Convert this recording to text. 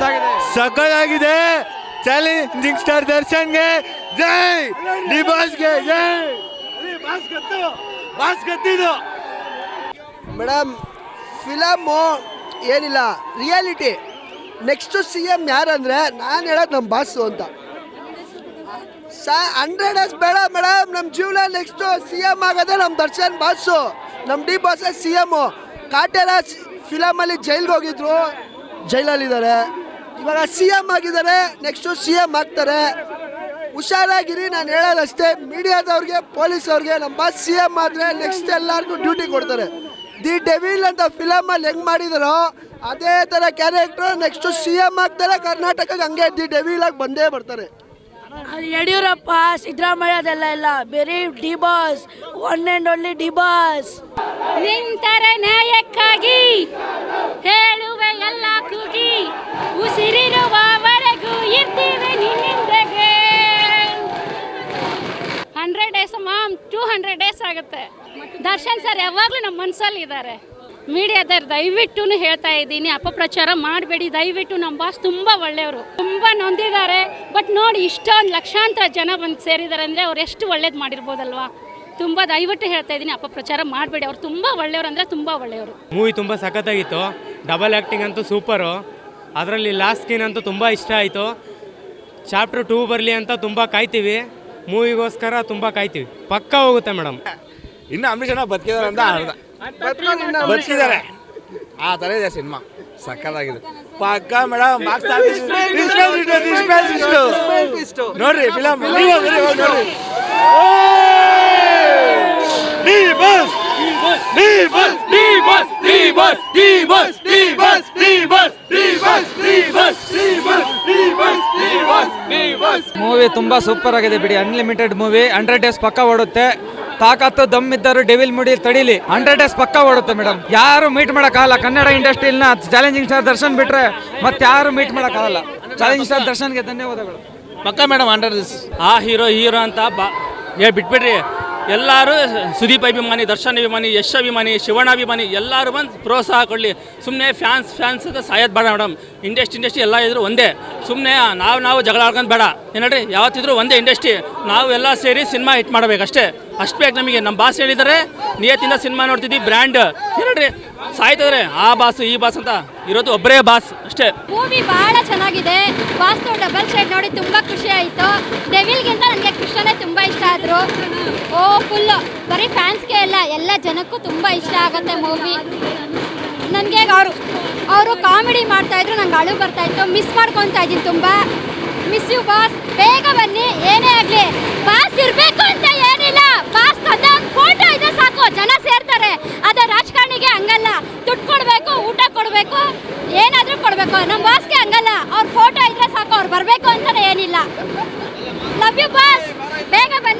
ಸಕ್ಕತ್ತಾಗಿದೆ challenging star ದರ್ಶನ್ಗೆ ಜೈ. ಡಿ ಬಾಸ್ಗೆ ಜೈ. ಬಾಸ್ ಗತ್ತಿದು ಮೇಡಮ್ ಫಿಲಮ್ಮು ಏನಿಲ್ಲ ರಿಯಾಲಿಟಿ. ನೆಕ್ಸ್ಟು ಸಿ ಎಂ ಯಾರಂದ್ರೆ ನಾನು ಹೇಳೋದು ನಮ್ಮ ಬಾಸು ಅಂತ. ಸಾ ಹಂಡ್ರೆಡ್ ಅಸ್ ಬೇಡ ಮೇಡಮ್ ನಮ್ಮ ಜೀವನ ನೆಕ್ಸ್ಟು ಸಿ ಎಂ ಆಗೋದೇ ನಮ್ಮ ದರ್ಶನ್ ಬಾಸು. ನಮ್ಮ D boss C M Kaatera ಫಿಲಮಲ್ಲಿ ಜೈಲ್ಗೆ ಹೋಗಿದ್ರು. ಜೈಲಲ್ಲಿದ್ದಾರೆ. ಇವಾಗ ಸಿ ಎಂ ಆಗಿದ್ದಾರೆ ನೆಕ್ಸ್ಟು ಸಿ ಎಂ ಆಗ್ತಾರೆ. ಹುಷಾರಾಗಿರಿ ನಾನು ಹೇಳೋದಷ್ಟೇ ಮೀಡಿಯಾದವ್ರಿಗೆ ಪೊಲೀಸ್ ಅವ್ರಿಗೆ ನಮ್ಮ ಬಾಸ್ ಸಿ ಎಂ ಆದರೆ ನೆಕ್ಸ್ಟ್ ಎಲ್ಲರಿಗೂ ಡ್ಯೂಟಿ ಕೊಡ್ತಾರೆ. ದಿ ಡೆವಿಲ್ ಅಂತ ಫಿಲಮಲ್ಲಿ ಹೆಂಗೆ ಮಾಡಿದಾರೋ ಅದೇ ಥರ ಕ್ಯಾರೆಕ್ಟ್ರು ನೆಕ್ಸ್ಟು ಸಿ ಎಂ ಆಗ್ತಾರೆ ಕರ್ನಾಟಕಕ್ಕೆ ಹಂಗೆ ದಿ ಡೆವಿಲ್ ಆಗಿ ಬಂದೇ ಬರ್ತಾರೆ. ಯಡಿಯೂರಪ್ಪ ಸಿದ್ದರಾಮಯ್ಯ ಅದೆಲ್ಲ ಇಲ್ಲ. ಬೇರೆ D boss one and only D boss. ನಿಂತರೆ ನ್ಯಾಯಕ್ಕಾಗಿ ಹೇಳುವೆ ಎಲ್ಲ ಕೂಗಿ. Days ma'am two hundred days ಆಗುತ್ತೆ. ದರ್ಶನ್ ಸರ್ ಯಾವಾಗಲೂ ನಮ್ಮ ಮನಸ್ಸಲ್ಲಿ ಇದ್ದಾರೆ. ಮೀಡಿಯಾದವ್ರು ದಯವಿಟ್ಟು ಹೇಳ್ತಾ ಇದ್ದೀನಿ, ಅಪಪ್ರಚಾರ ಮಾಡಬೇಡಿ. ದಯವಿಟ್ಟು ನಮ್ಮ ಬಾಸ್ ತುಂಬ ಒಳ್ಳೆಯವರು. ತುಂಬ ನೊಂದಿದ್ದಾರೆ. ಬಟ್ ನೋಡಿ, ಇಷ್ಟೊಂದು ಲಕ್ಷಾಂತರ ಜನ ಬಂದು ಸೇರಿದ್ದಾರೆ ಅಂದರೆ ಅವ್ರು ಎಷ್ಟು ಒಳ್ಳೇದು ಮಾಡಿರ್ಬೋದಲ್ವಾ? ತುಂಬ ದಯವಿಟ್ಟು ಹೇಳ್ತಾ ಇದ್ದೀನಿ, ಅಪಪ್ರಚಾರ ಮಾಡಬೇಡಿ. ಅವ್ರು ತುಂಬ ಒಳ್ಳೆಯವರು ಅಂದರೆ ತುಂಬ ಒಳ್ಳೆಯವರು. ಮೂವಿ ತುಂಬ ಸಖತ್ತಾಗಿತ್ತು. ಡಬಲ್ ಆ್ಯಕ್ಟಿಂಗ್ ಅಂತೂ ಸೂಪರು ಅದರಲ್ಲಿ ಲಾಸ್ಟ್ ಸೀನ್ ಅಂತೂ ತುಂಬ ಇಷ್ಟ ಆಯಿತು. ಚಾಪ್ಟರ್ ಟೂ ಬರಲಿ ಅಂತ ತುಂಬ ಕಾಯ್ತೀವಿ. ಮೂವಿಗೋಸ್ಕರ ತುಂಬ ಕಾಯ್ತೀವಿ ಪಕ್ಕ ಹೋಗುತ್ತೆ ಮೇಡಮ್ ಇನ್ನು ಅಂಬರೀಷ್ ಅಣ್ಣ ಬದುಕಿದಾರೆ ಅಂತ ಅರ್ಧ ಬದುಕಿದ್ದಾರೆ ಆ ಥರ ಇದೆ ಸಿನಿಮಾ ಸಕ್ಕತ್ತಾಗಿದೆ ಪಕ್ಕ ಮೇಡಮ್ ನೋಡ್ರಿ ಫಿಲಮ್ ನೋಡ್ರಿ ಮೂವಿ ತುಂಬ ಸೂಪರ್ ಆಗಿದೆ ಬಿಡಿ. ಅನ್ಲಿಮಿಟೆಡ್ ಮೂವಿ ಹಂಡ್ರೆಡ್ ಡೇಸ್ ಪಕ್ಕ ಓಡುತ್ತೆ. ತಾಕತ್ತು ದಮ್ ಇದ್ದರು ಡೆವಿಲ್ ಮುಡಿ ತಡಿಲಿ. ಹಂಡ್ರೆಡ್ ಡೇಸ್ ಪಕ್ಕ ಓಡುತ್ತೆ ಮೇಡಮ್ ಯಾರು ಮೀಟ್ ಮಾಡೋಕ್ಕಾಗಲ್ಲ. ಕನ್ನಡ ಇಂಡಸ್ಟ್ರಿನ ಚಾಲೆಂಜಿಂಗ್ ಸ್ಟಾರ್ ದರ್ಶನ್ ಬಿಟ್ರೆ ಮತ್ತೆ ಯಾರು ಮೀಟ್ ಮಾಡೋಕ್ಕಾಗಲ್ಲ. ಚಾಲೆಂಜಿಂಗ್ ಸ್ಟಾರ್ ದರ್ಶನ್ಗೆ ಧನ್ಯವಾದಗಳು. ಪಕ್ಕ ಮೇಡಮ್ ಹಂಡ್ರೆಡ್ ಆ ಹೀರೋ ಹೀರೋ ಅಂತ ಬಾ ಏ, ಬಿಟ್ಬಿಡ್ರಿ. ಎಲ್ಲರೂ ಸುದೀಪ್ ಅಭಿಮಾನಿ, ದರ್ಶನ್ ಅಭಿಮಾನಿ, ಯಶ್ ಅಭಿಮಾನಿ, ಶಿವಣ್ಣ ಅಭಿಮಾನಿ, ಎಲ್ಲರೂ ಬಂದು ಪ್ರೋತ್ಸಾಹ ಕೊಡಲಿ. ಸುಮ್ಮನೆ ಫ್ಯಾನ್ಸ್ ಫ್ಯಾನ್ಸ್ ಅಂತ ಸಾಯೋದು ಬೇಡ ಮೇಡಮ್ ಇಂಡಸ್ಟ್ರಿ ಇಂಡಸ್ಟ್ರಿ ಎಲ್ಲ ಇದ್ರು ಒಂದೇ. ಸುಮ್ಮನೆ ನಾವು ನಾವು ಜಗಳ ಆಡ್ಕೊಂಡು ಬೇಡ. ಏನಡ್ರಿ ಯಾವತ್ತಿದ್ರು ಒಂದೇ ಇಂಡಸ್ಟ್ರಿ ನಾವು ಎಲ್ಲ ಸೇರಿ ಸಿನಿಮಾ ಹಿಟ್ ಮಾಡಬೇಕಷ್ಟೇ. ಅಷ್ಟು ಬೇಕು ನಮಗೆ. ನಮ್ಮ ಬಾಸ್ ಹೇಳಿದ್ದಾರೆ ನಿಯತ್ತಿಂದ ಸಿನಿಮಾ ನೋಡ್ತಿದ್ವಿ ಬ್ರ್ಯಾಂಡ್ ಏನಡ್ರಿ ಸಾಯ್ತದ್ರೆ ಆ ಬಾಸ್ ಈ ಬಾಸ್ ಅಂತ. ಇರೋದು ಒಬ್ಬರೇ ಬಾಸ್ ಅಷ್ಟೇ. ಮೂವಿ ಬಹಳ ಚೆನ್ನಾಗಿದೆ. ಬಾಸ್ ಡಬಲ್ ಶೇಡ್ ನೋಡಿ ತುಂಬಾ ಖುಷಿ ಆಯಿತು. ಡೆವಿಲ್ಗಿಂತ ತುಂಬ ಇಷ್ಟ ಆದರು. ಓ ಫುಲ್ಲು ಬರೀ ಫ್ಯಾನ್ಸ್ಗೆ ಎಲ್ಲ ಎಲ್ಲ ಜನಕ್ಕೂ ತುಂಬ ಇಷ್ಟ ಆಗುತ್ತೆ ಮೂವಿ ನನಗೆ ಅವರು ಅವರು ಕಾಮಿಡಿ ಮಾಡ್ತಾಯಿದ್ರು ನಂಗೆ ಅಳು ಬರ್ತಾಯಿತ್ತು ಮಿಸ್ ಮಾಡ್ಕೊತಾ ಇದ್ದೀನಿ ತುಂಬ. ಮಿಸ್ ಯು ಬಾಸ್ ಬೇಗ ಬನ್ನಿ, ಏನೇ ಆಗಲಿ. ಬಾಸ್ ಇರಬೇಕು ಅಂತ ಏನಿಲ್ಲ. ಬಾಸ್ ತಂದ ಫೋಟೋ ಇದೆ ಸಾಕು, ಜನ ಸೇರ್ತಾರೆ. ಅದೇ ರಾಜಕಾರಣಿಗೆ ಹಂಗಲ್ಲ. ದುಡ್ಡು ಕೊಡಬೇಕು, ಊಟ ಕೊಡಬೇಕು, ಏನಾದರೂ ಕೊಡಬೇಕು. ನಮ್ಮ ಬಾಸ್ಗೆ ಹಂಗಲ್ಲ. ಅವ್ರ ಫೋಟೋ ಇದ್ರೆ ಸಾಕು, ಅವ್ರು ಬರಬೇಕು ಅಂತಲೇ ಏನಿಲ್ಲ ಲವ್ ಯು ಬಾಸ್ ಬೇಗ ಬನ್ನಿ